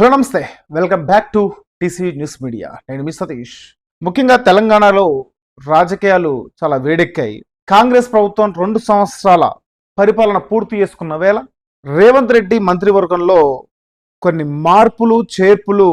Hello నమస్తే welcome back to TC news media. నేను మీ సతీష్. ముఖ్యంగా తెలంగాణలో రాజకీయాలు చాలా వేడెక్కాయి. కాంగ్రెస్ ప్రభుత్వం రెండు సంవత్సరాల పరిపాలన పూర్తి చేసుకున్న వేళ రేవంత్ రెడ్డి మంత్రివర్గంలో కొన్ని మార్పులు చేర్పులు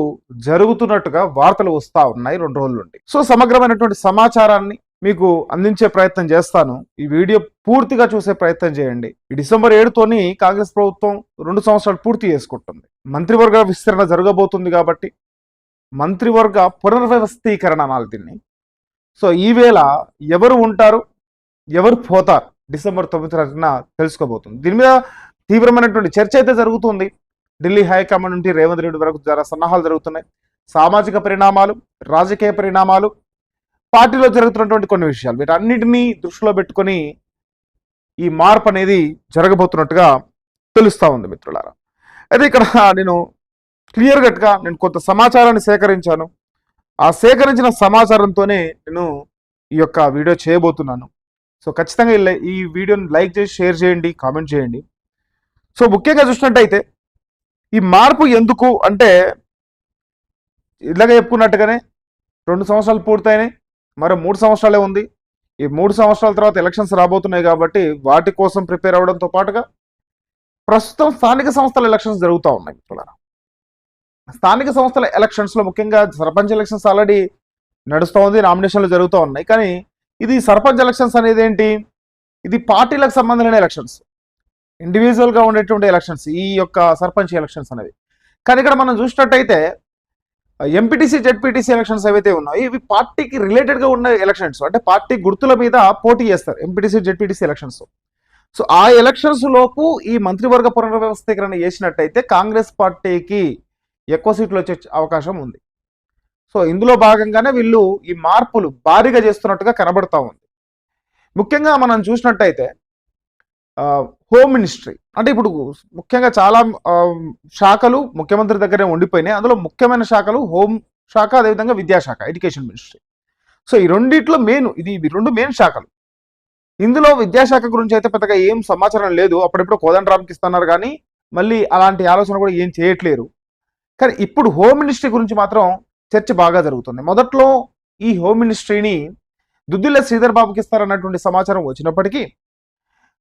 జరుగుతున్నట్టుగా వార్తలు వస్తూ ఉన్నాయి రెండు రోజుల నుండి. సో సమగ్రమైనటువంటి సమాచారాన్ని మీకు అందించే ప్రయత్నం చేస్తాను. ఈ వీడియో పూర్తిగా చూసే ప్రయత్నం చేయండి. ఈ డిసెంబర్ ఏడుతోని కాంగ్రెస్ ప్రభుత్వం రెండు సంవత్సరాలు పూర్తి చేసుకుంటుంది. మంత్రివర్గ విస్తరణ జరగబోతుంది కాబట్టి మంత్రివర్గ పునర్వ్యవస్థీకరణ అనాలి దీన్ని. సో ఈవేళ ఎవరు ఉంటారు? ఎవరు పోతారు? డిసెంబర్ తొమ్మిది తారీఖున తెలుసుకోబోతుంది. దీని మీద తీవ్రమైనటువంటి చర్చ అయితే జరుగుతుంది. ఢిల్లీ హైకమాండ్ నుండి రేవంత్ రెడ్డి వరకు జర సన్నాహాలు జరుగుతున్నాయి. సామాజిక పరిణామాలు రాజకీయ పరిణామాలు పార్టీలో జరుగుతున్నటువంటి కొన్ని విషయాలు వీటన్నిటినీ దృష్టిలో పెట్టుకొని ఈ మార్పు అనేది జరగబోతున్నట్టుగా తెలుస్తూ ఉంది మిత్రులారా. అయితే ఇక్కడ నేను క్లియర్ కట్గా నేను కొంత సమాచారాన్ని సేకరించాను. ఆ సేకరించిన సమాచారంతోనే నేను ఈ యొక్క వీడియో చేయబోతున్నాను. సో ఖచ్చితంగా ఈ వీడియోని లైక్ చేసి షేర్ చేయండి కామెంట్ చేయండి. సో ముఖ్యంగా చూసినట్టయితే ఈ మార్పు ఎందుకు అంటే ఇలాగ చెప్పుకున్నట్టుగానే రెండు సంవత్సరాలు పూర్తయినాయి. మరో మూడు సంవత్సరాలే ఉంది. ఈ మూడు సంవత్సరాల తర్వాత ఎలక్షన్స్ రాబోతున్నాయి కాబట్టి వాటి కోసం ప్రిపేర్ అవ్వడంతో పాటుగా ప్రస్తుతం స్థానిక సంస్థల ఎలక్షన్స్ జరుగుతూ ఉన్నాయి మిత్రులారా స్థానిక సంస్థల ఎలక్షన్స్లో ముఖ్యంగా సర్పంచ్ ఎలక్షన్స్ ఆల్రెడీ నడుస్తూ ఉంది నామినేషన్లు జరుగుతూ ఉన్నాయి. కానీ ఇది సర్పంచ్ ఎలక్షన్స్ అనేది ఏంటి? ఇది పార్టీలకు సంబంధించిన ఎలక్షన్స్. ఇండివిజువల్గా ఉండేటువంటి ఎలక్షన్స్ ఈ యొక్క సర్పంచ్ ఎలక్షన్స్ అనేవి కానీ ఇక్కడ మనం చూసినట్టయితే ఎంపీటీసీ జెడ్పీటీసీ ఎలక్షన్స్ ఏవైతే ఉన్నాయో ఇవి పార్టీకి రిలేటెడ్గా ఉన్న ఎలక్షన్స్ అంటే పార్టీ గుర్తుల మీద పోటీ చేస్తారు ఎంపీటీసీ జెడ్పీటీసీ ఎలక్షన్స్ సో ఆ ఎలక్షన్స్ లోపు ఈ మంత్రివర్గ పునర్వ్యవస్థీకరణ చేసినట్టయితే కాంగ్రెస్ పార్టీకి ఎక్కువ సీట్లు వచ్చే అవకాశం ఉంది. సో ఇందులో భాగంగానే వీళ్ళు ఈ మార్పులు భారీగా చేస్తున్నట్టుగా కనబడతా ఉంది. ముఖ్యంగా మనం చూసినట్టయితే హోమ్ మినిస్ట్రీ అంటే ఇప్పుడు ముఖ్యంగా చాలా శాఖలు ముఖ్యమంత్రి దగ్గరే ఉండిపోయినాయి. అందులో ముఖ్యమైన శాఖలు హోమ్ శాఖ అదేవిధంగా విద్యాశాఖ ఎడ్యుకేషన్ మినిస్ట్రీ సో ఈ రెండిట్లో మెయిన్ ఇది ఇవి రెండు మెయిన్ శాఖలు. ఇందులో విద్యాశాఖ గురించి అయితే పెద్దగా ఏం సమాచారం లేదు. అప్పుడెప్పుడు కోదండరామ్కి ఇస్తున్నారు కానీ మళ్ళీ అలాంటి ఆలోచన కూడా ఏం చేయట్లేరు. కానీ ఇప్పుడు హోమ్ మినిస్ట్రీ గురించి మాత్రం చర్చ బాగా జరుగుతుంది. మొదట్లో ఈ హోమ్ మినిస్ట్రీని దుద్దుల శ్రీధర్ బాబుకి ఇస్తారన్నటువంటి సమాచారం వచ్చినప్పటికీ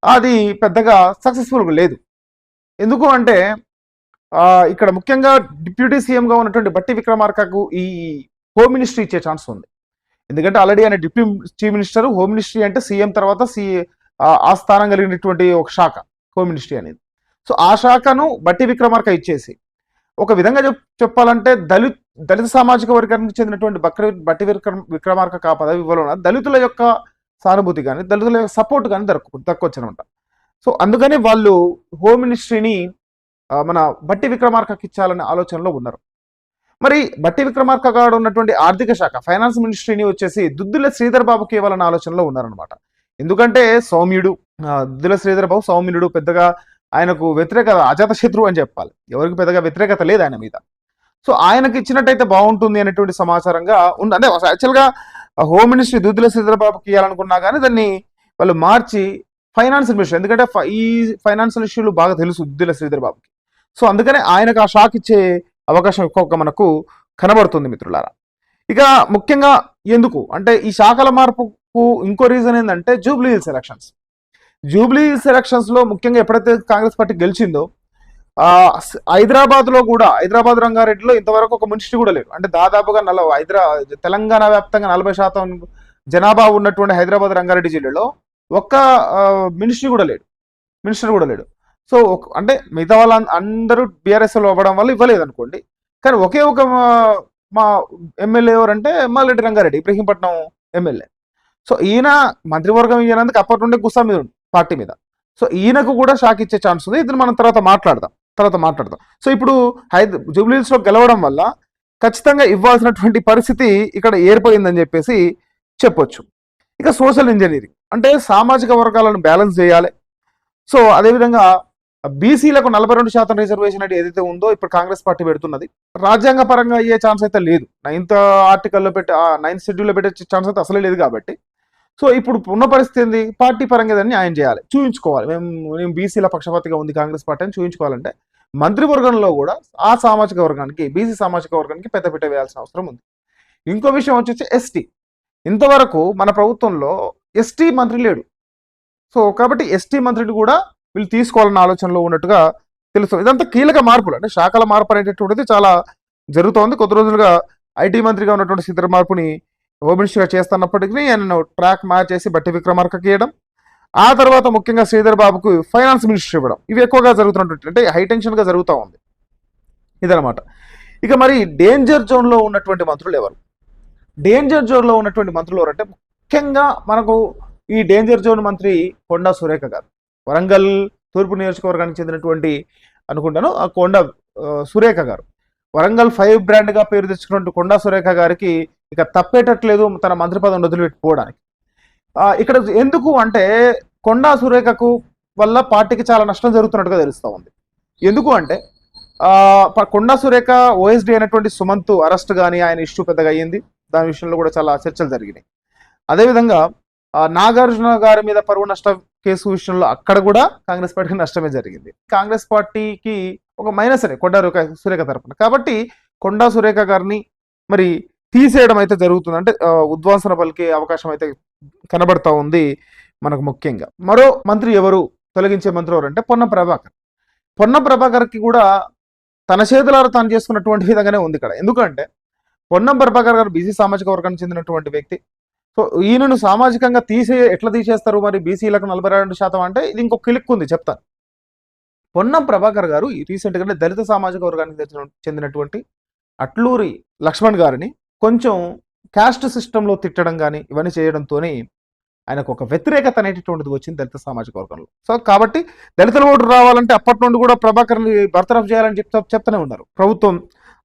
అది పెద్దగా సక్సెస్ఫుల్గా లేదు. ఎందుకు అంటే ఇక్కడ ముఖ్యంగా డిప్యూటీ సీఎంగా ఉన్నటువంటి బట్టి విక్రమార్కకు ఈ హోమ్ మినిస్ట్రీ ఇచ్చే ఛాన్స్ ఉంది. ఎందుకంటే ఆల్రెడీ ఆయన deputy chief minister home ministry అంటే సీఎం తర్వాత సి ఆ- స్థానం కలిగినటువంటి ఒక శాఖ హోమ్ మినిస్ట్రీ అనేది. సో ఆ శాఖను బట్టి విక్రమార్క ఇచ్చేసి ఒక విధంగా చెప్పాలంటే దళిత్ దళిత సామాజిక వర్గానికి చెందినటువంటి బక్ర బట్టి విక్రమ విక్రమార్క కా పదవి ఇవ్వడం దళితుల యొక్క సానుభూతి కానీ దళితుల యొక్క సపోర్ట్ కానీ దొరక దక్కొచ్చు అనమాట సో అందుకని వాళ్ళు హోమ్ మినిస్ట్రీని మన బట్టి విక్రమార్కకి ఇచ్చాలనే ఆలోచనలో ఉన్నారు. మరి బట్టి విక్రమార్క గారు ఉన్నటువంటి ఆర్థిక శాఖ ఫైనాన్స్ మినిస్ట్రీని వచ్చేసి దుద్దుల శ్రీధర్ బాబుకి ఇవ్వాలన్న ఆలోచనలో ఉన్నారనమాట ఎందుకంటే సౌమ్యుడు దుద్దుల శ్రీధర్ బాబు సౌమ్యుడు పెద్దగా ఆయనకు వ్యతిరేకత అజాత శత్రువు అని చెప్పాలి. ఎవరికి పెద్దగా వ్యతిరేకత లేదు ఆయన మీద. సో ఆయనకి ఇచ్చినట్టయితే బాగుంటుంది అనేటువంటి సమాచారంగా ఉంది అంటే యాక్చువల్గా హోమ్ మినిస్ట్రీ దుద్దుల శ్రీధర్ ఇవ్వాలనుకున్నా కానీ దాన్ని వాళ్ళు మార్చి ఫైనాన్షియల్ మినిస్టర్ ఎందుకంటే ఈ ఫైనాన్షియల్ ఇష్యూలు బాగా తెలుసు దుద్దుల శ్రీధర్ బాబుకి సో అందుకనే ఆయనకు ఆ షాక్ ఇచ్చే అవకాశం ఎక్కువ మనకు కనబడుతుంది మిత్రులారా. ఇక ముఖ్యంగా ఎందుకు? అంటే ఈ శాఖల మార్పుకు ఇంకో రీజన్ ఏంటంటే Jubilee Hills elections Jubilee Hills ఎలక్షన్స్లో ముఖ్యంగా ఎప్పుడైతే కాంగ్రెస్ పార్టీ గెలిచిందో హైదరాబాద్లో కూడా హైదరాబాద్ రంగారెడ్డిలో ఇంతవరకు ఒక మినిస్ట్రీ కూడా లేదు అంటే దాదాపుగా నల హైదరా తెలంగాణ వ్యాప్తంగా నలభై శాతం జనాభా ఉన్నటువంటి హైదరాబాద్ రంగారెడ్డి జిల్లాలో ఒక్క మినిస్ట్రీ కూడా లేడు. మినిస్టర్ కూడా లేడు. సో అంటే మిగతా వాళ్ళ అందరూ బీఆర్ఎస్ఎల్ అవ్వడం వల్ల ఇవ్వలేదు అనుకోండి. కానీ ఒకే ఒక మా- ఎమ్మెల్యే ఎవరంటే మల్లెడ్డి రంగారెడ్డి ఇబ్రహీంపట్నం ఎమ్మెల్యే. సో ఈయన మంత్రివర్గం ఇయ్యనందుకు అప్పటి నుండి గుస్సా మీద పార్టీ మీద. సో ఈయనకు కూడా షాక్ ఇచ్చే ఛాన్స్ ఉంది. ఇది మనం తర్వాత మాట్లాడదాం. తర్వాత మాట్లాడతాం సో ఇప్పుడు హైద జూబ్లీస్లో గెలవడం వల్ల ఖచ్చితంగా ఇవ్వాల్సినటువంటి పరిస్థితి ఇక్కడ ఏర్పడిందని చెప్పేసి చెప్పొచ్చు. ఇక సోషల్ ఇంజనీరింగ్ అంటే సామాజిక వర్గాలను బ్యాలెన్స్ చేయాలి. సో అదేవిధంగా బీసీలకు నలభై రెండు శాతం రిజర్వేషన్ అనేది ఏదైతే ఉందో ఇప్పుడు కాంగ్రెస్ పార్టీ పెడుతున్నది రాజ్యాంగ పరంగా అయ్యే ఛాన్స్ అయితే లేదు. నైన్త్ ఆర్టికల్లో పెట్టి నైన్త్ షెడ్యూల్లో పెట్టే ఛాన్స్ అయితే అసలే లేదు కాబట్టి. సో ఇప్పుడు ఉన్న పరిస్థితి ఏంది? పార్టీ పరంగా దాన్ని న్యాయం చేయాలి. చూపించుకోవాలి మేము మేము బీసీల పక్షపాతిగా ఉంది కాంగ్రెస్ పార్టీ అని చూపించుకోవాలంటే మంత్రివర్గంలో కూడా ఆ సామాజిక వర్గానికి బీసీ సామాజిక వర్గానికి పెద్దపీట వేయాల్సిన అవసరం ఉంది. ఇంకో విషయం వచ్చేసి ఎస్టీ. ఇంతవరకు మన ప్రభుత్వంలో ఎస్టీ మంత్రి లేడు. సో కాబట్టి ఎస్టీ మంత్రిని కూడా వీళ్ళు తీసుకోవాలన్న ఆలోచనలో ఉన్నట్టుగా తెలుసు ఇదంతా కీలక మార్పులు. అంటే శాఖల మార్పు అనేటటువంటిది చాలా జరుగుతోంది. కొద్ది రోజులుగా ఐటీ మంత్రిగా ఉన్నటువంటి సీతారాం మార్పుని హోమ్ మినిస్టర్గా చేస్తున్నప్పటికీ ఆయనను ట్రాక్ మార్చేసి బట్టి విక్రమార్కకి ఇవ్వడం ఆ తర్వాత ముఖ్యంగా శ్రీధర్ బాబుకు ఫైనాన్స్ మినిస్టర్ ఇవ్వడం. ఇవి ఎక్కువగా జరుగుతున్నటువంటి అంటే హైటెన్షన్గా జరుగుతూ ఉంది. ఇదనమాట ఇక మరి డేంజర్ జోన్లో ఉన్నటువంటి మంత్రులు ఎవరు? డేంజర్ జోన్లో ఉన్నటువంటి మంత్రులు ఎవరంటే ముఖ్యంగా మనకు ఈ డేంజర్ జోన్ మంత్రి కొండా సురేఖ గారు. వరంగల్ తూర్పు నియోజకవర్గానికి చెందినటువంటి అనుకుంటాను ఆ కొండ సురేఖ గారు. వరంగల్ ఫైవ్ బ్రాండ్గా పేరు తెచ్చుకున్నట్టు కొండా సురేఖ గారికి ఇక తప్పేటట్లేదు తన మంత్రి పదవిని వదిలిపెట్టుకోవడానికి. ఇక్కడ ఎందుకు అంటే కొండా సురేఖకు వల్ల పార్టీకి చాలా నష్టం జరుగుతున్నట్టుగా తెలుస్తూ ఉంది. ఎందుకు అంటే కొండా సురేఖ ఓఎస్డి అయినటువంటి సుమంత్ అరెస్ట్ కానీ ఆయన ఇష్యూ పెద్దగా అయ్యింది. దాని విషయంలో కూడా చాలా చర్చలు జరిగినాయి. అదేవిధంగా నాగార్జున గారి మీద పరువు నష్ట కేసు విషయంలో అక్కడ కూడా కాంగ్రెస్ పార్టీకి నష్టమే జరిగింది. కాంగ్రెస్ పార్టీకి ఒక మైనస్ అనే కొండా సురేఖ తరపున. కాబట్టి కొండా సురేఖ గారిని మరి తీసేయడం అయితే జరుగుతుంది. అంటే ఉద్వాసన పలికే అవకాశం అయితే కనబడతా ఉంది. మనకు ముఖ్యంగా. మరో మంత్రి ఎవరు? తొలగించే మంత్రి ఎవరు అంటే పొన్న ప్రభాకర్. పొన్న ప్రభాకర్కి కూడా తన చేతులారా తాను చేసుకున్నటువంటి విధంగానే ఉంది ఇక్కడ. ఎందుకంటే పొన్నం ప్రభాకర్ గారు బీసీ సామాజిక వర్గానికి చెందినటువంటి వ్యక్తి. సో ఈయనను సామాజికంగా తీసే ఎట్లా తీసేస్తారు మరి? బీసీలకు నలభై రెండు శాతం అంటే ఇది ఇంకొక క్లిక్ ఉంది చెప్తాను. పొన్నం ప్రభాకర్ గారు ఈ దళిత సామాజిక వర్గానికి చెందినటువంటి అట్లూరి లక్ష్మణ్ గారిని కొంచెం క్యాస్ట్ సిస్టంలో తిట్టడం కానీ ఇవన్నీ చేయడంతోనే ఆయనకు ఒక వ్యతిరేకత అనేటటువంటిది వచ్చింది దళిత సామాజిక వర్గంలో. సో కాబట్టి దళితుల ఓటు రావాలంటే అప్పటి నుండి కూడా ప్రభాకర్ని బర్తరఫ్ చేయాలని చెప్తా చెప్తూనే ఉన్నారు. ప్రభుత్వం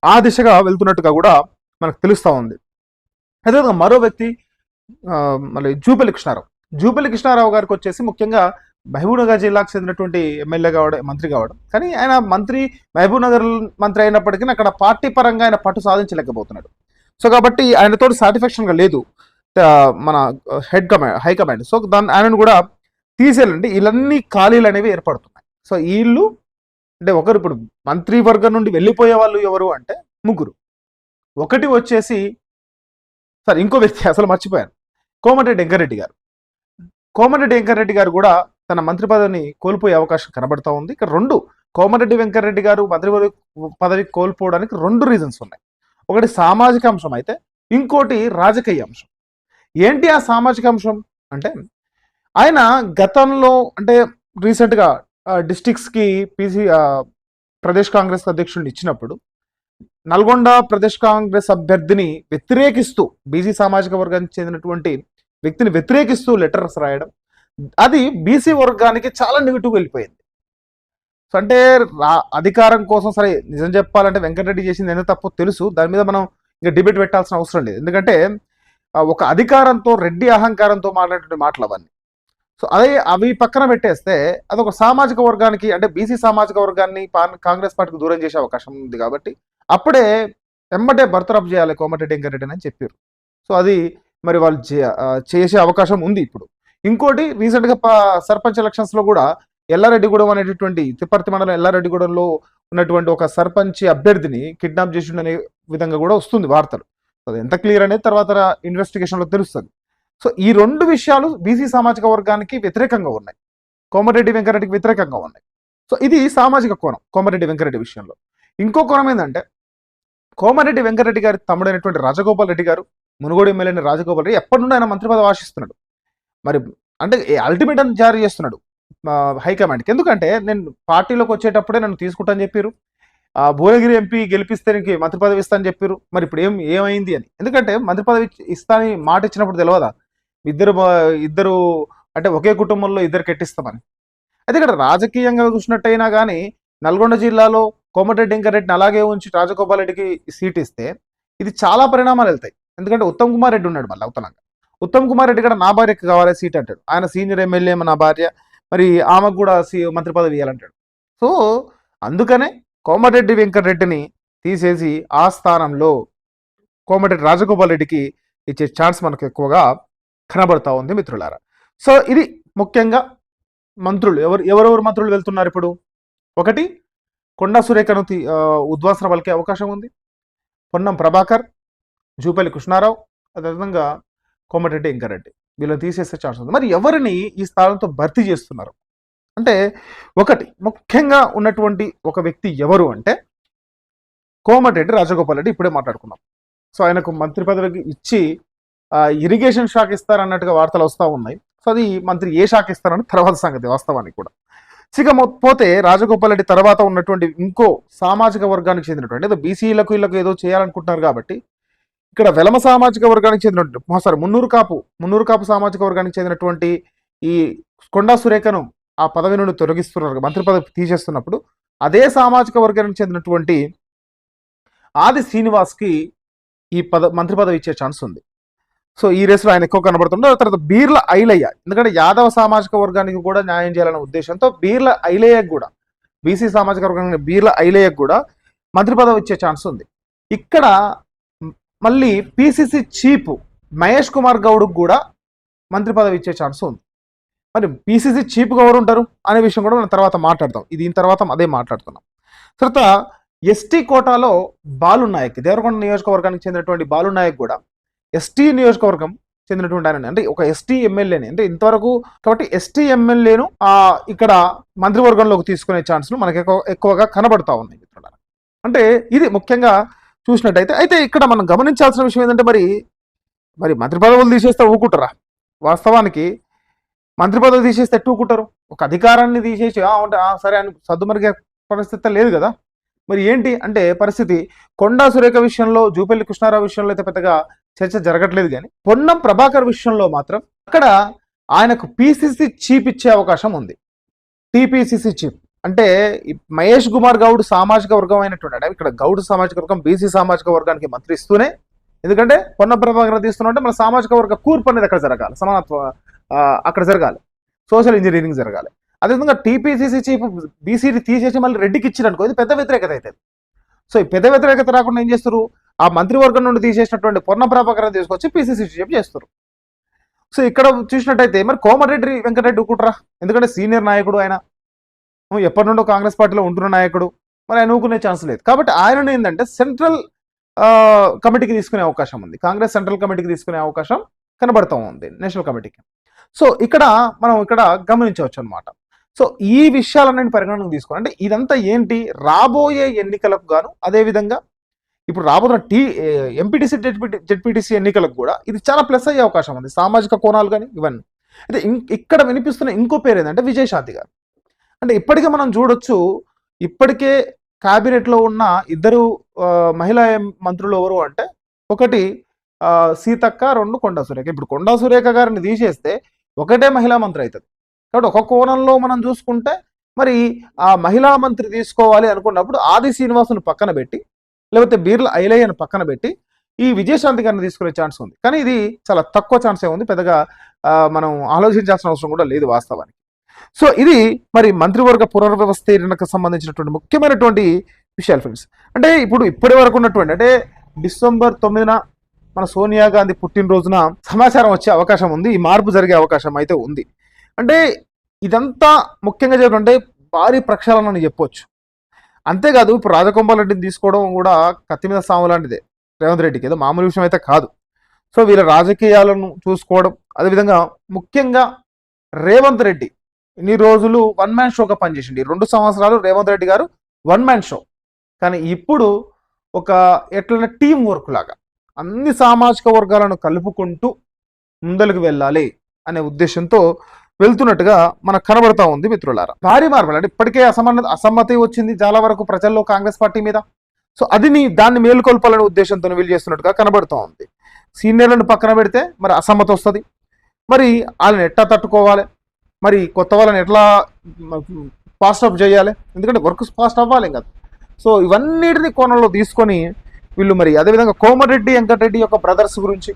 ఆ దిశగా వెళ్తున్నట్టుగా కూడా మనకు తెలుస్తూ ఉంది. అదేవిధంగా మరో వ్యక్తి మళ్ళీ జూపల్లి కృష్ణారావు. జూపల్లి కృష్ణారావు గారికి వచ్చేసి ముఖ్యంగా మహబూబ్నగర్ జిల్లాకు చెందినటువంటి ఎమ్మెల్యే కావడం మంత్రి కావడం. కానీ ఆయన మంత్రి మహబూబ్నగర్ మంత్రి అయినప్పటికీ అక్కడ పార్టీ పరంగా ఆయన పట్టు సాధించలేకపోతున్నాడు. సో కాబట్టి ఆయనతో సాటిస్ఫాక్షన్గా లేదు. మన head command high command so దాని ఆయనను కూడా తీసేయాలండి. ఇలన్నీ ఖాళీలు అనేవి ఏర్పడుతున్నాయి. సో వీళ్ళు అంటే ఒకరు ఇప్పుడు మంత్రివర్గం నుండి వెళ్ళిపోయే వాళ్ళు ఎవరు అంటే ముగ్గురు. ఒకటి వచ్చేసి సార్ ఇంకో వ్యక్తి అసలు మర్చిపోయాను. కోమటిరెడ్డి వెంకరెడ్డి గారు. కోమటిరెడ్డి వెంకరెడ్డి గారు కూడా తన మంత్రి పదవిని కోల్పోయే అవకాశం కనబడుతూ ఉంది. ఇక్కడ రెండు కోమటిరెడ్డి వెంకరెడ్డి గారు మంత్రి పదవి పదవి కోల్పోవడానికి రెండు రీజన్స్ ఉన్నాయి. ఒకటి సామాజిక అంశం అయితే ఇంకోటి రాజకీయ అంశం. ఏంటి ఆ సామాజిక అంశం? అంటే ఆయన గతంలో అంటే రీసెంట్గా డిస్టిక్స్కి పీసీ ప్రదేశ్ కాంగ్రెస్ అధ్యక్షుడిని ఇచ్చినప్పుడు నల్గొండ ప్రదేశ్ కాంగ్రెస్ అభ్యర్థిని వ్యతిరేకిస్తూ బీసీ సామాజిక వర్గానికి చెందినటువంటి వ్యక్తిని వ్యతిరేకిస్తూ లెటర్స్ రాయడం అది బీసీ వర్గానికి చాలా నెగిటివ్ వెళ్ళిపోయింది. సో అంటే రా- అధికారం కోసం సరే నిజం చెప్పాలంటే వెంకటరెడ్డి చేసింది ఎంత తప్పో తెలుసు దాని మీద మనం ఇంకా డిబేట్ పెట్టాల్సిన అవసరం లేదు. ఎందుకంటే ఒక అధికారంతో రెడ్డి అహంకారంతో మాట్లాడేటువంటి మాటలు అవన్నీ. సో అదే అవి పక్కన పెట్టేస్తే అదొక సామాజిక వర్గానికి అంటే బీసీ సామాజిక వర్గాన్ని కాంగ్రెస్ పార్టీకి దూరం చేసే అవకాశం ఉంది కాబట్టి అప్పుడే వెంబటే బర్తరఫ్ చేయాలి కోమటిరెడ్డి వెంకటరెడ్డి అని చెప్పారు సో అది మరి వాళ్ళు చేసే అవకాశం ఉంది ఇప్పుడు. ఇంకోటి రీసెంట్గా సర్పంచ్ ఎలక్షన్స్లో కూడా ఎల్లారెడ్డిగూడెం అనేటటువంటి తిప్పర్తి మండలం ఎల్లారెడ్డిగూడెంలో ఉన్నటువంటి ఒక సర్పంచ్ అభ్యర్థిని కిడ్నాప్ చేసిండనే విధంగా కూడా వస్తుంది వార్తలు. సో ఎంత క్లియర్ అనేది తర్వాత ఇన్వెస్టిగేషన్లో తెలుస్తుంది. సో ఈ రెండు విషయాలు బీసీ సామాజిక వర్గానికి వ్యతిరేకంగా ఉన్నాయి. కోమరెడ్డి వెంకరెడ్డికి వ్యతిరేకంగా ఉన్నాయి. సో ఇది సామాజిక కోణం కోమరెడ్డి వెంకరెడ్డి విషయంలో. ఇంకో కోణం ఏంటంటే కోమరెడ్డి వెంకరెడ్డి గారి తమ్ముడైనటువంటి రాజగోపాల్ రెడ్డి గారు మునుగోడు ఎమ్మెల్యే రాజగోపాల్ రెడ్డి ఎప్పటి నుండి ఆయన మంత్రి పదవి ఆశిస్తున్నాడు. మరి అంటే అల్టిమేటం జారీ చేస్తున్నాడు హైకమాండ్కి. ఎందుకంటే నేను పార్టీలోకి వచ్చేటప్పుడే నన్ను తీసుకుంటాను చెప్పారు భువనగిరి ఎంపీ గెలిపిస్తే నీకు మంత్రి పదవి ఇస్తానని చెప్పారు. మరి ఇప్పుడు ఏం ఏమైంది అని? ఎందుకంటే మంత్రి పదవి ఇస్తానని మాట ఇచ్చినప్పుడు తెలియదా ఇద్దరు ఇద్దరు అంటే ఒకే కుటుంబంలో ఇద్దరు కెట్టిస్తామని. అయితే ఇక్కడ రాజకీయంగా చూసినట్టయినా కానీ నల్గొండ జిల్లాలో కోమటిరెడ్డి వెంకరెడ్డిని అలాగే ఉంచి రాజగోపాల్ రెడ్డికి సీట్ ఇస్తే ఇది చాలా పరిణామాలు వెళ్తాయి. ఎందుకంటే ఉత్తమ్ కుమార్ రెడ్డి ఉన్నాడు మళ్ళీ అవతలంగా ఉత్తమ్ కుమార్ రెడ్డి కూడా నా భార్యకి కావాలి సీట్ అంటాడు. ఆయన సీనియర్ ఎమ్మెల్యే నా భార్య. మరి ఆమెకు కూడా సీ మంత్రి పదవి ఇవ్వాలంటాడు సో అందుకనే కోమటిరెడ్డి వెంకటరెడ్డిని తీసేసి ఆ స్థానంలో కోమటిరెడ్డి రాజగోపాల్ రెడ్డికి ఇచ్చే ఛాన్స్ మనకు ఎక్కువగా కనబడతా ఉంది మిత్రులారా. సో ఇది ముఖ్యంగా మంత్రులు. ఎవరు ఎవరెవరు మంత్రులు వెళ్తున్నారు ఇప్పుడు? ఒకటి కొండా సురేఖను తీ- ఉద్వాసన పలికే అవకాశం ఉంది. పొన్నం ప్రభాకర్ జూపల్లి కృష్ణారావు అదేవిధంగా కోమటిరెడ్డి వెంకరెడ్డి వీళ్ళని తీసేసే ఛాన్స్ ఉంది. మరి ఎవరిని ఈ స్థానంతో భర్తీ చేస్తున్నారు? అంటే ఒకటి ముఖ్యంగా ఉన్నటువంటి ఒక వ్యక్తి ఎవరు అంటే కోమటిరెడ్డి రాజగోపాల్ రెడ్డి ఇప్పుడే మాట్లాడుకున్నాం. సో ఆయనకు మంత్రి పదవికి ఇచ్చి ఇరిగేషన్ శాఖ ఇస్తారన్నట్టుగా వార్తలు వస్తూ ఉన్నాయి. సో అది మంత్రి ఏ శాఖ ఇస్తారని తర్వాత సంగతి వాస్తవానికి కూడా. ఇక పోతే రాజగోపాల్ రెడ్డి తర్వాత ఉన్నటువంటి ఇంకో సామాజిక వర్గానికి చెందినటువంటి ఏదో బీసీలకు వీళ్ళకు ఏదో చేయాలనుకుంటున్నారు కాబట్టి ఇక్కడ వెలమ సామాజిక వర్గానికి చెందినటువంటి సారీ మున్నూరు కాపు మున్నూరు కాపు సామాజిక వర్గానికి చెందినటువంటి ఈ కొండా సురేఖను ఆ పదవి నుండి తొలగిస్తున్నారు. మంత్రి పదవి తీసేస్తున్నప్పుడు అదే సామాజిక వర్గానికి చెందినటువంటి ఆది శ్రీనివాస్కి ఈ పద మంత్రి పదవి ఇచ్చే ఛాన్స్ ఉంది. సో ఈ రేసులో ఆయన ఎక్కువ కనబడుతుండే తర్వాత బీర్ల ఐలయ్య. ఎందుకంటే యాదవ సామాజిక వర్గానికి కూడా న్యాయం చేయాలనే ఉద్దేశంతో బీర్ల ఐలయ్యకు కూడా బీసీ సామాజిక వర్గానికి బీర్ల ఐలయ్యకు కూడా మంత్రి పదవి ఇచ్చే ఛాన్స్ ఉంది. ఇక్కడ మళ్ళీ పిసిసి చీఫ్ మహేష్ కుమార్ గౌడ్కు కూడా మంత్రి పదవి ఇచ్చే ఛాన్స్ ఉంది. మరి పీసీసీ చీప్గా ఎవరు ఉంటారు అనే విషయం కూడా మనం తర్వాత మాట్లాడతాం. ఇది దీని తర్వాత అదే మాట్లాడుతున్నాం. తర్వాత ఎస్టీ కోటాలో బాలు నాయక్ దేవరకొండ నియోజకవర్గానికి చెందినటువంటి బాలు నాయక్ కూడా ఎస్టీ నియోజకవర్గం చెందినటువంటి ఆయన అంటే ఒక ఎస్టీ ఎమ్మెల్యేని. అంటే ఇంతవరకు కాబట్టి ఎస్టీ ఎమ్మెల్యేను ఇక్కడ మంత్రివర్గంలోకి తీసుకునే ఛాన్సులు మనకి ఎక్కువ ఎక్కువగా కనబడతా ఉన్నాయి మిత్రులారా. అంటే ఇది ముఖ్యంగా చూసినట్టయితే అయితే ఇక్కడ మనం గమనించాల్సిన విషయం ఏంటంటే మరి మరి మంత్రి పదవులు తీసేస్తే ఊకుంటారా వాస్తవానికి మంత్రి పదవి తీసేస్తే ఎట్టుకుంటారు ఒక అధికారాన్ని తీసేసి అంటే సరే అని సర్దుమరిగే పరిస్థితి లేదు కదా? మరి ఏంటి? అంటే పరిస్థితి కొండా సురేఖ విషయంలో జూపల్లి కృష్ణారావు విషయంలో అయితే పెద్దగా చర్చ జరగట్లేదు కానీ పొన్నం ప్రభాకర్ విషయంలో మాత్రం అక్కడ ఆయనకు పిసిసి చీఫ్ ఇచ్చే అవకాశం ఉంది. టిపిసిసి చీఫ్ అంటే మహేష్ కుమార్ గౌడ్ సామాజిక వర్గం అయినటువంటి అంటే ఇక్కడ గౌడ్ సామాజిక వర్గం బీసీ సామాజిక వర్గానికి మంత్రి ఇస్తూనే ఎందుకంటే పొన్న ప్రభాకర్ తీస్తున్నట్టే మన సామాజిక వర్గ కూర్పు అనేది అక్కడ జరగాలి. సమానత్వ అక్కడ జరగాలి. సోషల్ ఇంజనీరింగ్ జరగాలి. అదేవిధంగా టీపీసీసీ చీఫ్ బీసీని తీసేసి మళ్ళీ రెడ్డికి ఇచ్చిరనుకో ఇది పెద్ద వ్యతిరేకత అవుతుంది సో ఈ పెద్ద వ్యతిరేకత రాకుండా ఏం చేస్తారు? ఆ మంత్రివర్గం నుండి తీసేసినటువంటి పొన్న ప్రభాకర్ తీసుకొచ్చి పీసీసీ చీఫ్ చేస్తారు. సో ఇక్కడ చూసినట్టయితే మరి కోమటిరెడ్డి వెంకటరెడ్డి ఊకుంటారా? ఎందుకంటే సీనియర్ నాయకుడు ఆయన. ఎప్పటి నుండో కాంగ్రెస్ పార్టీలో ఉంటున్న నాయకుడు. మరి ఆయన ఊకునే ఛాన్స్ లేదు. కాబట్టి ఆయన ఏంటంటే సెంట్రల్ కమిటీకి తీసుకునే అవకాశం ఉంది. కాంగ్రెస్ సెంట్రల్ కమిటీకి తీసుకునే అవకాశం కనబడతా ఉంది నేషనల్ కమిటీకి. సో ఇక్కడ మనం ఇక్కడ గమనించవచ్చు అనమాట సో ఈ విషయాలన్నీ పరిగణనకు తీసుకోండి. అంటే ఇదంతా ఏంటి? రాబోయే ఎన్నికలకు గాను అదేవిధంగా ఇప్పుడు రాబోతున్న టీ ఎంపీటీసీ జెడ్పీటీసీ ఎన్నికలకు కూడా ఇది చాలా ప్లస్ అయ్యే అవకాశం ఉంది. సామాజిక కోణాలు కానీ ఇవన్నీ. అయితే ఇం- ఇక్కడ వినిపిస్తున్న ఇంకో పేరు ఏంటంటే విజయశాంతి గారు. అంటే ఇప్పటికే మనం చూడొచ్చు ఇప్పటికే క్యాబినెట్లో ఉన్న ఇద్దరు మహిళా మంత్రులు ఎవరు అంటే ఒకటి సీతక్క రెండు కొండా సురేఖ. ఇప్పుడు కొండా సురేఖ గారిని తీసేస్తే ఒకటే మహిళా మంత్రి అవుతుంది కాబట్టి ఒక కోణంలో మనం చూసుకుంటే మరి ఆ మహిళా మంత్రి తీసుకోవాలి అనుకున్నప్పుడు ఆది శ్రీనివాసును పక్కన పెట్టి లేకపోతే బీర్ల ఐలయ్యను పక్కన పెట్టి ఈ విజయశాంతి గారిని తీసుకునే ఛాన్స్ ఉంది. కానీ ఇది చాలా తక్కువ ఛాన్సే ఉంది. పెద్దగా మనం ఆలోచించాల్సిన అవసరం కూడా లేదు వాస్తవానికి. సో ఇది మరి మంత్రివర్గ పునర్వ్యవస్థీకరణకు సంబంధించినటువంటి ముఖ్యమైనటువంటి విషయాలు ఫ్రెండ్స్ అంటే ఇప్పుడు ఇప్పటి వరకు ఉన్నటువంటి అంటే డిసెంబర్ తొమ్మిదిన మన సోనియా గాంధీ పుట్టినరోజున సమాచారం వచ్చే అవకాశం ఉంది ఈ మార్పు జరిగే అవకాశం అయితే ఉంది. అంటే ఇదంతా ముఖ్యంగా చెప్పాలంటే భారీ ప్రక్షాళన అని చెప్పొచ్చు. అంతేకాదు ఇప్పుడు రాజగోపాల్ రెడ్డిని తీసుకోవడం కూడా కత్తి మీద సాము లాంటిదే. రేవంత్ రెడ్డికి ఏదో మామూలు విషయం అయితే కాదు. సో వీళ్ళ రాజకీయాలను చూసుకోవడం అదేవిధంగా ముఖ్యంగా రేవంత్ రెడ్డి ఇన్ని రోజులు వన్ మ్యాన్ షోగా పనిచేసిండి. ఈ రెండు సంవత్సరాలు రేవంత్ రెడ్డి గారు వన్ మ్యాన్ షో. కానీ ఇప్పుడు ఒక ఎట్లనే టీం వర్క్ లాగా అన్ని సామాజిక వర్గాలను కలుపుకుంటూ ముందలకు వెళ్ళాలి అనే ఉద్దేశంతో వెళ్తున్నట్టుగా మనకు కనబడతా ఉంది మిత్రులారా. భారీ మార్పులు అంటే ఇప్పటికే అసమన్న అసమ్మతి వచ్చింది చాలా వరకు ప్రజల్లో కాంగ్రెస్ పార్టీ మీద. సో అది నీ దాన్ని మేలుకొల్పాలనే ఉద్దేశంతో వీళ్ళు చేస్తున్నట్టుగా కనబడుతూ ఉంది. సీనియర్లను పక్కన పెడితే మరి అసమ్మతి వస్తుంది. మరి వాళ్ళని ఎట్లా తట్టుకోవాలి? మరి కొత్త వాళ్ళని ఎట్లా ఫాస్ట్ అప్ చేయాలి? ఎందుకంటే వర్క్ ఫాస్ట్ అవ్వాలి కదా సో ఇవన్నిటిని కోణంలో తీసుకొని వీళ్ళు మరి అదేవిధంగా కోమరెడ్డి వెంకటరెడ్డి యొక్క బ్రదర్స్ గురించి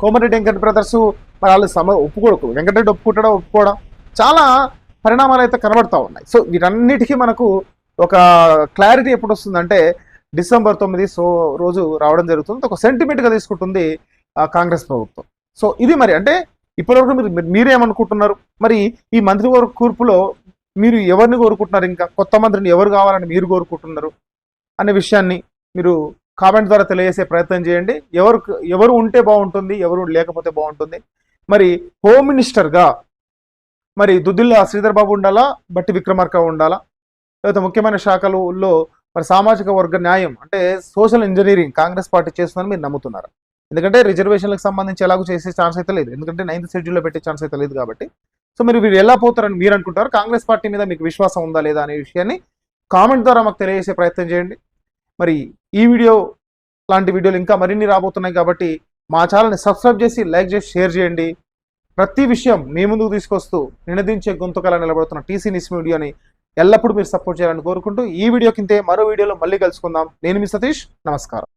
కోమరెడ్డి వెంకట బ్రదర్స్ మరి వాళ్ళు సమ ఒప్పుకోడు వెంకటరెడ్డి ఒప్పుకుంటాడా ఒప్పుకోవడం చాలా పరిణామాలు అయితే కనబడతా ఉన్నాయి. సో వీటన్నిటికీ మనకు ఒక క్లారిటీ ఎప్పుడు వస్తుందంటే డిసెంబర్ తొమ్మిది సో రోజు రావడం జరుగుతుంది. ఒక సెంటిమెంట్గా తీసుకుంటుంది కాంగ్రెస్ ప్రభుత్వం. సో ఇది మరి అంటే ఇప్పటివరకు మీరు- మీరేమనుకుంటున్నారు? మరి ఈ మంత్రివర్గ కూర్పులో మీరు ఎవరిని కోరుకుంటున్నారు ఇంకా? కొత్త మంత్రిని ఎవరు కావాలని మీరు కోరుకుంటున్నారు? అనే విషయాన్ని మీరు కామెంట్ ద్వారా తెలియజేసే ప్రయత్నం చేయండి. ఎవరు ఎవరు ఉంటే బాగుంటుంది ఎవరు లేకపోతే బాగుంటుంది. మరి హోమ్ మినిస్టర్గా మరి దుద్దిల్ల శ్రీధర్ బాబు ఉండాలా బట్టి విక్రమార్క ఉండాలా? లేకపోతే ముఖ్యమైన శాఖలలో మరి సామాజిక వర్గ న్యాయం అంటే సోషల్ ఇంజనీరింగ్ కాంగ్రెస్ పార్టీ చేస్తుందని మీరు నమ్ముతున్నారు? ఎందుకంటే రిజర్వేషన్లకు సంబంధించి ఎలాగో చేసే ఛాన్స్ అయితే లేదు. ఎందుకంటే నైన్త్ షెడ్యూల్లో పెట్టే ఛాన్స్ అయితే లేదు కాబట్టి. సో మీరు వీరు ఎలా పోతారని మీరు అనుకుంటారు? కాంగ్రెస్ పార్టీ మీద మీకు విశ్వాసం ఉందా లేదా అనే విషయాన్ని కామెంట్ ద్వారా మాకు తెలియజేసే ప్రయత్నం చేయండి. మరి ఈ వీడియో లాంటి వీడియోలు ఇంకా మరిన్ని రాబోతున్నాయి కాబట్టి మా ఛానల్ని సబ్స్క్రైబ్ చేసి లైక్ చేసి షేర్ చేయండి. ప్రతి విషయం మీ ముందుకు తీసుకొస్తూ నినదించే గొంతుకలా నిలబడుతున్న టీసీ నిస్ మీడియాని ఎల్లప్పుడూ మీరు సపోర్ట్ చేయాలని కోరుకుంటూ ఈ వీడియో కిందే మరో వీడియోలో మళ్ళీ కలుసుకుందాం. నేను మీ సతీష్. నమస్కారం.